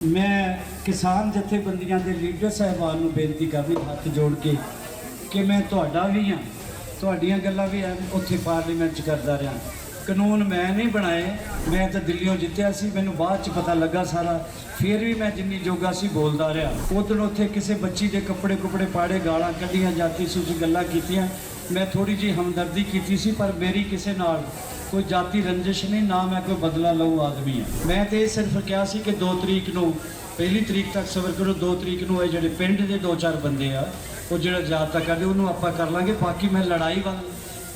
ਮੈਂ ਕਿਸਾਨ ਜਥੇਬੰਦੀਆਂ ਦੇ ਲੀਡਰ ਸਾਹਿਬਾਨ ਨੂੰ ਬੇਨਤੀ ਕਰਨੀ ਹੱਥ ਜੋੜ ਕੇ ਕਿ ਮੈਂ ਤੁਹਾਡਾ ਵੀ ਹਾਂ, ਤੁਹਾਡੀਆਂ ਗੱਲਾਂ ਵੀ ਐਂ ਉੱਥੇ ਪਾਰਲੀਮੈਂਟ 'ਚ ਕਰਦਾ ਰਿਹਾ। ਕਾਨੂੰਨ ਮੈਂ ਨਹੀਂ ਬਣਾਏ, ਮੈਂ ਤਾਂ ਦਿੱਲੀੋਂ ਜਿੱਤਿਆ ਸੀ, ਮੈਨੂੰ ਬਾਅਦ 'ਚ ਪਤਾ ਲੱਗਾ ਸਾਰਾ, ਫਿਰ ਵੀ ਮੈਂ ਜਿੰਨੀ ਜੋਗਾ ਸੀ ਬੋਲਦਾ ਰਿਹਾ। ਉਦੋਂ ਉੱਥੇ ਕਿਸੇ ਬੱਚੀ ਦੇ ਕੱਪੜੇ ਕੁਪੜੇ ਪਾੜੇ, ਗਾਲਾਂ ਕੱਢੀਆਂ ਜਾਤੀ ਸੂਚੀ ਗੱਲਾਂ ਕੀਤੀਆਂ, ਮੈਂ ਥੋੜੀ ਜੀ ਹਮਦਰਦੀ ਕੀਤੀ ਸੀ, ਪਰ ਮੇਰੀ ਕਿਸੇ ਨਾਲ ਕੋਈ ਜਾਤੀ ਰੰਜਿਸ਼ ਨਹੀਂ, ਨਾ ਮੈਂ ਕੋਈ ਬਦਲਾ ਲਊ ਆਦਮੀ ਆ ਮੈਂ ਤੇ ਇਹ ਸਿਰਫ ਕਿਹਾ ਸੀ ਕਿ 2 ਤਰੀਕ ਨੂੰ, ਪਹਿਲੀ ਤਰੀਕ ਤੱਕ ਸਬਰ ਕਰੋ 2 ਤਰੀਕ ਨੂੰ ਇਹ ਜਿਹੜੇ ਪਿੰਡ ਦੇ ਦੋ ਚਾਰ ਬੰਦੇ ਆ, ਉਹ ਜਿਹੜਾ ਜਾਤਾ ਕਰਦੇ, ਉਹਨੂੰ ਆਪਾਂ ਕਰ ਲਾਂਗੇ। ਬਾਕੀ ਮੈਂ ਲੜਾਈ ਵੱਲ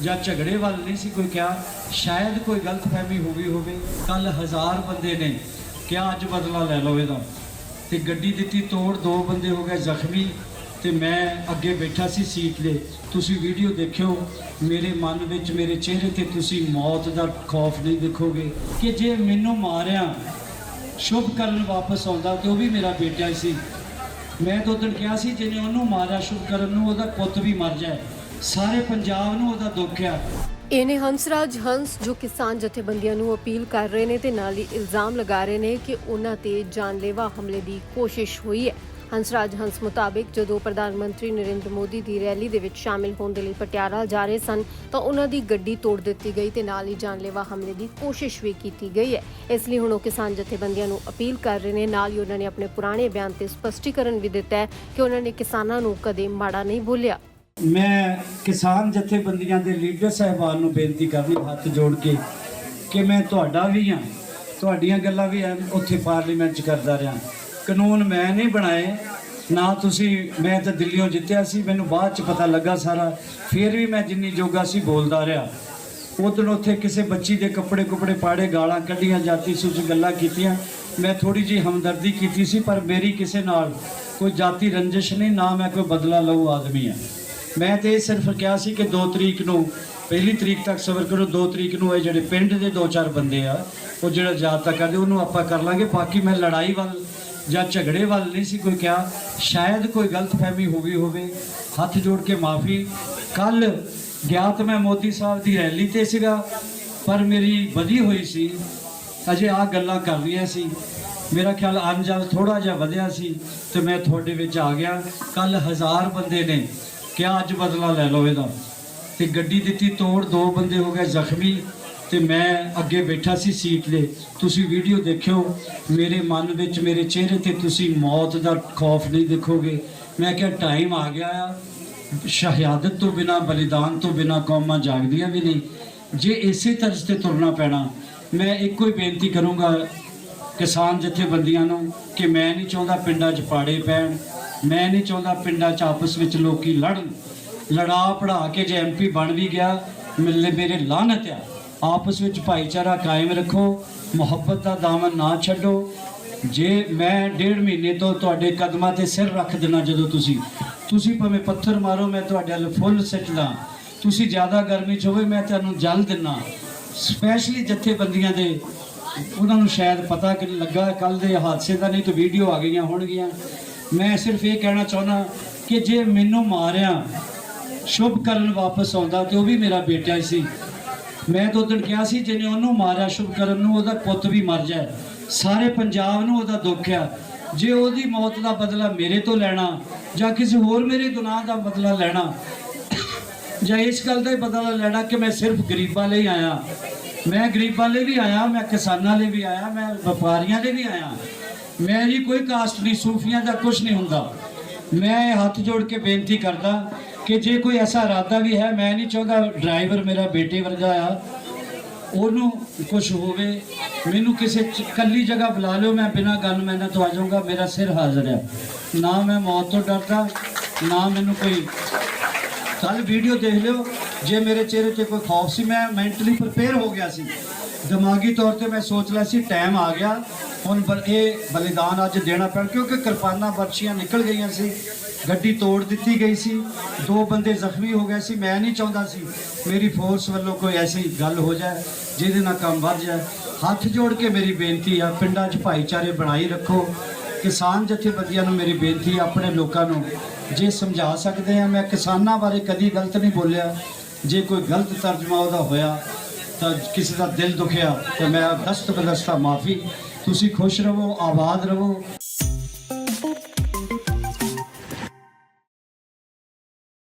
ਜਾਂ ਝਗੜੇ ਵੱਲ ਨਹੀਂ ਸੀ ਕੋਈ ਕਿਹਾ। ਸ਼ਾਇਦ ਕੋਈ ਗਲਤਫਹਿਮੀ ਹੋ ਗਈ ਹੋਵੇ। ਕੱਲ ਹਜ਼ਾਰ ਬੰਦੇ ਨੇ ਕਿਹਾ, ਅੱਜ ਬਦਲਾ ਲੈ ਲਓ ਇਹਦਾ। ਤੇ ਗੱਡੀ ਦਿੱਤੀ, ਤੋੜ, ਦੋ ਬੰਦੇ ਹੋ ਗਏ ਜ਼ਖਮੀ। ਤੇ ਮੈਂ ਅੱਗੇ ਬੈਠਾ ਸੀ ਸੀਟ ਦੇ। ਤੁਸੀਂ ਵੀਡੀਓ ਦੇਖਿਓ, ਮੇਰੇ ਮਨ ਵਿੱਚ, ਮੇਰੇ ਚਿਹਰੇ ਤੇ ਤੁਸੀਂ ਮੌਤ ਦਾ ਖੌਫ ਨਹੀਂ ਦੇਖੋਗੇ। ਕਿ ਜੇ ਮੈਨੂੰ ਮਾਰਿਆ, ਸ਼ੁਭ ਕਰਨ ਵਾਪਸ ਆਉਂਦਾ, ਤੇ ਉਹ ਵੀ ਮੇਰਾ ਬੇਟਾ ਹੀ ਸੀ। ਮੈਂ ਤਾਂ ਉਦੋਂ ਕਿਹਾ ਸੀ, ਜਿਹਨੇ ਉਹਨੂੰ ਮਾਰਿਆ ਸ਼ੁਭ ਕਰਨ ਨੂੰ, ਉਹਦਾ ਪੁੱਤ ਵੀ ਮਰ ਜਾਏ। ਸਾਰੇ ਪੰਜਾਬ ਨੂੰ ਉਹਦਾ ਦੁੱਖ ਆ। ਇਹਨੇ ਹੰਸਰਾਜ ਹੰਸ, ਜੋ ਕਿਸਾਨ ਜਥੇਬੰਦੀਆਂ ਨੂੰ ਅਪੀਲ ਕਰ ਰਹੇ ਨੇ ਤੇ ਨਾਲ ਹੀ ਇਲਜ਼ਾਮ ਲਗਾ ਰਹੇ ਨੇ ਕਿ ਉਹਨਾਂ ਤੇ ਜਾਨਲੇਵਾ ਹਮਲੇ ਦੀ ਕੋਸ਼ਿਸ਼ ਹੋਈ ਹੈ। ਹੰਸਰਾਜ ਹੰਸ ਮੁਤਾਬਿਕ ਜਦੋਂ ਪ੍ਰਧਾਨ ਮੰਤਰੀ ਨਰਿੰਦਰ ਮੋਦੀ ਦੀ ਰੈਲੀ ਦੇ ਵਿੱਚ ਸ਼ਾਮਿਲ ਹੋਣ ਦੇ ਲਈ ਪਟਿਆਲਾ ਜਾ ਰਹੇ ਸਨ, ਤਾਂ ਉਹਨਾਂ ਦੀ ਗੱਡੀ ਤੋੜ ਦਿੱਤੀ ਗਈ ਤੇ ਨਾਲ ਹੀ ਜਾਨਲੇਵਾ ਹਮਲੇ ਦੀ ਕੋਸ਼ਿਸ਼ ਵੀ ਕੀਤੀ ਗਈ ਹੈ। ਇਸ ਲਈ ਹੁਣ ਉਹ ਕਿਸਾਨ ਜਥੇਬੰਦੀਆਂ ਨੂੰ ਅਪੀਲ ਕਰ ਰਹੇ ਨੇ। ਨਾਲ ਹੀ ਉਹਨਾਂ ਨੇ ਆਪਣੇ ਪੁਰਾਣੇ ਬਿਆਨ ਤੇ ਸਪਸ਼ਟੀਕਰਨ ਵੀ ਦਿੱਤਾ ਹੈ ਕਿ ਉਹਨਾਂ ਨੇ ਕਿਸਾਨਾਂ ਨੂੰ ਕਦੇ ਮਾੜਾ ਨਹੀਂ ਬੋਲਿਆ। ਮੈਂ ਕਿਸਾਨ ਜਥੇਬੰਦੀਆਂ ਦੇ ਲੀਡਰ ਸਾਹਿਬਾਨ ਨੂੰ ਬੇਨਤੀ ਕਰਨੀ, ਹੱਥ ਜੋੜ ਕੇ ਕਿ ਮੈਂ ਤੁਹਾਡਾ ਵੀ ਹਾਂ, ਤੁਹਾਡੀਆਂ ਗੱਲਾਂ ਵੀ ਉੱਥੇ ਪਾਰਲੀਮੈਂਟ 'ਚ ਕਰਦਾ ਰਿਹਾ। ਕਾਨੂੰਨ ਮੈਂ ਨਹੀਂ ਬਣਾਏ, ਨਾ ਤੁਸੀਂ ਮੈਂ ਤਾਂ ਦਿੱਲੀੋਂ ਜਿੱਤਿਆ ਸੀ, ਮੈਨੂੰ ਬਾਅਦ 'ਚ ਪਤਾ ਲੱਗਾ ਸਾਰਾ, ਫਿਰ ਵੀ ਮੈਂ ਜਿੰਨੀ ਜੋਗਾ ਸੀ ਬੋਲਦਾ ਰਿਹਾ। ਉਦੋਂ ਉੱਥੇ ਕਿਸੇ ਬੱਚੀ ਦੇ ਕੱਪੜੇ ਕੁਪੜੇ ਪਾੜੇ, ਗਾਲਾਂ ਕੱਢੀਆਂ, ਜਾਤੀ ਸੂਚ ਗੱਲਾਂ ਕੀਤੀਆਂ, ਮੈਂ ਥੋੜੀ ਜੀ ਹਮਦਰਦੀ ਕੀਤੀ ਸੀ, ਪਰ ਮੇਰੀ ਕਿਸੇ ਨਾਲ ਕੋਈ ਜਾਤੀ ਰੰਜਿਸ਼ ਨਹੀਂ, ਨਾ ਮੈਂ ਕੋਈ ਬਦਲਾ ਲਊ ਆਦਮੀ ਆ ਮੈਂ ਤੇ ਇਹ ਸਿਰਫ ਕਿਹਾ ਸੀ ਕਿ 2 ਤਰੀਕ ਨੂੰ, ਪਹਿਲੀ ਤਰੀਕ ਤੱਕ ਸਬਰ ਕਰੋ 2 ਤਰੀਕ ਨੂੰ ਇਹ ਜਿਹੜੇ ਪਿੰਡ ਦੇ ਦੋ ਚਾਰ ਬੰਦੇ ਆ, ਉਹ ਜਿਹੜਾ ਜਾਤ ਜਾਤਾ ਕਰਦੇ, ਉਹਨੂੰ ਆਪਾਂ ਕਰ ਲਾਂਗੇ, ਬਾਕੀ ਮੈਂ ਲੜਾਈ ਵੱਲ ਜਾਂ ਝਗੜੇ ਵੱਲ ਨਹੀਂ ਸੀ ਕੋਈ ਕਿਹਾ, ਸ਼ਾਇਦ ਕੋਈ ਗਲਤਫਹਿਮੀ ਹੋ ਗਈ ਹੋਵੇ, ਹੱਥ ਜੋੜ ਕੇ ਮਾਫੀ। ਕੱਲ ਗਿਆ ਤਾਂ ਮੈਂ ਮੋਦੀ ਸਾਹਿਬ ਦੀ ਰੈਲੀ ਤੇ ਸੀਗਾ, ਪਰ ਮੇਰੀ ਵਧੀ ਹੋਈ ਸੀ। ਅਜੇ ਆ ਗੱਲਾਂ ਕਰ ਰਹੀਆਂ ਸੀ। ਮੇਰਾ ਖਿਆਲ ਅੰਜਲ ਥੋੜਾ ਜਿਹਾ ਵਧਿਆ ਸੀ, ਤੇ ਮੈਂ ਤੁਹਾਡੇ ਵਿੱਚ ਆ ਗਿਆ। ਕੱਲ ਹਜ਼ਾਰ ਬੰਦੇ ਨੇ ਕਿਹਾ, ਅੱਜ ਬਦਲਾ ਲੈ ਲਓ ਇਹਦਾ। ਤੇ ਗੱਡੀ ਦਿੱਤੀ ਤੋੜ, ਦੋ ਬੰਦੇ ਹੋ ਗਏ ਜ਼ਖਮੀ। ਤੇ ਮੈਂ ਅੱਗੇ ਬੈਠਾ ਸੀ ਸੀਟ ਦੇ ਤੁਸੀਂ ਵੀਡੀਓ ਦੇਖਿਓ, ਮੇਰੇ ਮਨ ਵਿੱਚ, ਮੇਰੇ ਚਿਹਰੇ ਤੇ ਤੁਸੀਂ ਮੌਤ ਦਾ ਖੌਫ ਨਹੀਂ ਦੇਖੋਗੇ। ਮੈਂ ਕਿਹਾ ਟਾਈਮ ਆ ਗਿਆ ਆ। ਸ਼ਹਾਦਤ ਤੋਂ ਬਿਨਾ, ਬਲੀਦਾਨ ਤੋਂ ਬਿਨਾ ਕੌਮਾਂ ਜਾਗਦੀਆਂ ਵੀ ਨਹੀਂ। ਜੇ ਇਸੇ ਤਰ੍ਹਾਂ ਤੇ ਤੁਰਨਾ ਪੈਣਾ, ਮੈਂ ਇੱਕੋ ਹੀ ਬੇਨਤੀ ਕਰੂੰਗਾ ਕਿਸਾਨ ਜਥੇਬੰਦੀਆਂ ਨੂੰ ਕਿ ਮੈਂ ਨਹੀਂ ਚਾਹੁੰਦਾ ਪਿੰਡਾਂ 'ਚ ਪਾੜੇ ਪੈਣ, ਮੈਂ ਨਹੀਂ ਚਾਹੁੰਦਾ ਪਿੰਡਾਂ 'ਚ ਆਪਸ ਵਿੱਚ ਲੋਕੀ ਲੜਨ। ਲੜਾ ਪੜਾ ਕੇ ਜੇ ਐਮਪੀ ਬਣ ਵੀ ਗਿਆ ਮਿਲੇ ਮੇਰੇ ਲਾਹਨਤ ਆ। ਆਪਸ ਵਿੱਚ ਭਾਈਚਾਰਾ ਕਾਇਮ ਰੱਖੋ, ਮੁਹੱਬਤ ਦਾ ਦਾਮਨ ਨਾ ਛੱਡੋ। ਜੇ ਮੈਂ ਡੇਢ ਮਹੀਨੇ ਤੋਂ ਤੁਹਾਡੇ ਕਦਮਾਂ ਤੇ ਸਿਰ ਰੱਖ ਦੇਣਾ ਜਦੋਂ ਤੁਸੀਂ ਤੁਸੀਂ ਭਾਵੇਂ ਪੱਥਰ ਮਾਰੋ, ਮੈਂ ਤੁਹਾਡੇ ਵੱਲ ਫੁੱਲ ਸਿੱਟਦਾ। ਤੁਸੀਂ ਜ਼ਿਆਦਾ ਗਰਮੀ 'ਚ ਹੋਵੇ, ਮੈਂ ਤੁਹਾਨੂੰ ਜਲ ਦਿੰਨਾ ਸਪੈਸ਼ਲੀ ਜਥੇਬੰਦੀਆਂ ਦੇ, ਉਹਨਾਂ ਨੂੰ ਸ਼ਾਇਦ ਪਤਾ ਕਿ ਲੱਗਾ ਕੱਲ ਦੇ ਹਾਦਸੇ ਦਾ, ਨਹੀਂ ਤਾਂ ਵੀਡੀਓ ਆ ਗਈਆਂ ਹੋਣਗੀਆਂ। ਮੈਂ ਸਿਰਫ ਇਹ ਕਹਿਣਾ ਚਾਹੁੰਦਾ ਕਿ ਜੇ ਮੈਨੂੰ ਮਾਰਿਆ, ਸ਼ੁਭ ਕਰਨ ਵਾਪਸ ਆਉਂਦਾ, ਤੇ ਉਹ ਵੀ ਮੇਰਾ ਬੇਟਾ ਹੀ ਸੀ। ਮੈਂ ਤਾਂ ਉਦੋਂ ਕਿਹਾ ਸੀ, ਜਿਹਨੇ ਉਹਨੂੰ ਮਾਰਿਆ ਸ਼ੁਭਕਰਨ ਨੂੰ, ਉਹਦਾ ਪੁੱਤ ਵੀ ਮਰ ਜਾਏ। ਸਾਰੇ ਪੰਜਾਬ ਨੂੰ ਉਹਦਾ ਦੁੱਖ ਆ। ਜੇ ਉਹਦੀ ਮੌਤ ਦਾ ਬਦਲਾ ਮੇਰੇ ਤੋਂ ਲੈਣਾ, ਜਾਂ ਕਿਸੇ ਹੋਰ ਮੇਰੇ ਗੁਨਾਹ ਦਾ ਬਦਲਾ ਲੈਣਾ, ਜਾਂ ਇਸ ਗੱਲ ਦਾ ਹੀ ਬਦਲਾ ਲੈਣਾ ਕਿ ਮੈਂ ਸਿਰਫ ਗਰੀਬਾਂ ਲਈ ਆਇਆ। ਮੈਂ ਗਰੀਬਾਂ ਲਈ ਵੀ ਆਇਆ, ਮੈਂ ਕਿਸਾਨਾਂ ਲਈ ਵੀ ਆਇਆ, ਮੈਂ ਵਪਾਰੀਆਂ ਲਈ ਵੀ ਆਇਆ। ਮੈਂ ਜੀ ਕੋਈ ਕਾਸਟ ਨਹੀਂ, ਸੂਫੀਆਂ ਦਾ ਕੁਝ ਨਹੀਂ ਹੁੰਦਾ। ਮੈਂ ਇਹ ਹੱਥ ਜੋੜ ਕੇ ਬੇਨਤੀ ਕਰਦਾ ਕਿ ਜੇ ਕੋਈ ਐਸਾ ਇਰਾਦਾ ਵੀ ਹੈ, ਮੈਂ ਨਹੀਂ ਚਾਹੁੰਦਾ ਡਰਾਈਵਰ ਮੇਰਾ ਬੇਟੇ ਵਰਗਾ ਆ। ਉਹਨੂੰ ਕੁਝ ਹੋਵੇ, ਮੈਨੂੰ ਕਿਸੇ ਚ- ਕੱਲੀ ਜਗ੍ਹਾ ਬੁਲਾ ਲਿਓ, ਮੈਂ ਬਿਨਾਂ ਗਨਮੈਨਾਂ ਤੋਂ ਆ ਜਾਊਂਗਾ, ਮੇਰਾ ਸਿਰ ਹਾਜ਼ਰ ਹੈ। ਨਾ ਮੈਂ ਮੌਤ ਤੋਂ ਡਰਦਾ, ਨਾ ਮੈਨੂੰ ਕੋਈ ਕੱਲ ਵੀਡੀਓ ਦੇਖ ਲਿਓ, ਜੇ ਮੇਰੇ ਚਿਹਰੇ ਤੇ ਕੋਈ ਖੌਫ ਸੀ, ਮੈਂ ਮੈਂਟਲੀ ਪ੍ਰਪੇਅਰ ਹੋ ਗਿਆ ਸੀ। ਦਿਮਾਗੀ ਤੌਰ ਤੇ ਮੈਂ ਸੋਚ ਲਿਆ ਸੀ ਟਾਈਮ ਆ ਗਿਆ। ਹੁਣ ਪਰ ਇਹ ਬਲੀਦਾਨ ਅੱਜ ਦੇਣਾ ਪੈਣ ਕਿਉਂਕਿ ਕਿਰਪਾਨਾਂ ਬਰਛੀਆਂ ਨਿਕਲ ਗਈਆਂ ਸੀ। ਗੱਡੀ ਤੋੜ ਦਿੱਤੀ ਗਈ ਸੀ। ਦੋ ਬੰਦੇ ਜ਼ਖਮੀ ਹੋ ਗਏ ਸੀ। ਮੈਂ ਨਹੀਂ ਚਾਹੁੰਦਾ ਸੀ ਮੇਰੀ ਫੋਰਸ ਵੱਲੋਂ ਕੋਈ ਐਸੀ ਗੱਲ ਹੋ ਜਾਏ ਜਿਹਦੇ ਨਾਲ ਕੰਮ ਵੱਧ ਜਾਏ। ਹੱਥ ਜੋੜ ਕੇ ਮੇਰੀ ਬੇਨਤੀ ਆ ਪਿੰਡਾਂ 'ਚ ਭਾਈਚਾਰੇ ਬਣਾਈ ਰੱਖੋ। ਕਿਸਾਨ ਜਥੇਬੰਦੀਆਂ ਨੂੰ ਮੇਰੀ ਬੇਨਤੀ ਹੈ, ਆਪਣੇ ਲੋਕਾਂ ਨੂੰ ਜੇ ਸਮਝਾ ਸਕਦੇ ਆ ਮੈਂ ਕਿਸਾਨਾਂ ਬਾਰੇ ਕਦੀ ਗਲਤ ਨਹੀਂ ਬੋਲਿਆ। ਜੇ ਕੋਈ ਗਲਤ ਤਰਜਮਾ ਉਹਦਾ ਹੋਇਆ ਤਾਂ ਕਿਸੇ ਦਾ ਦਿਲ ਦੁਖਿਆ ਤਾਂ ਮੈਂ ਦਸਤ ਬਦਸਤਾ ਮਾਫੀ। ਤੁਸੀਂ ਖੁਸ਼ ਰਹੋ, ਆਬਾਦ ਰਹੋ।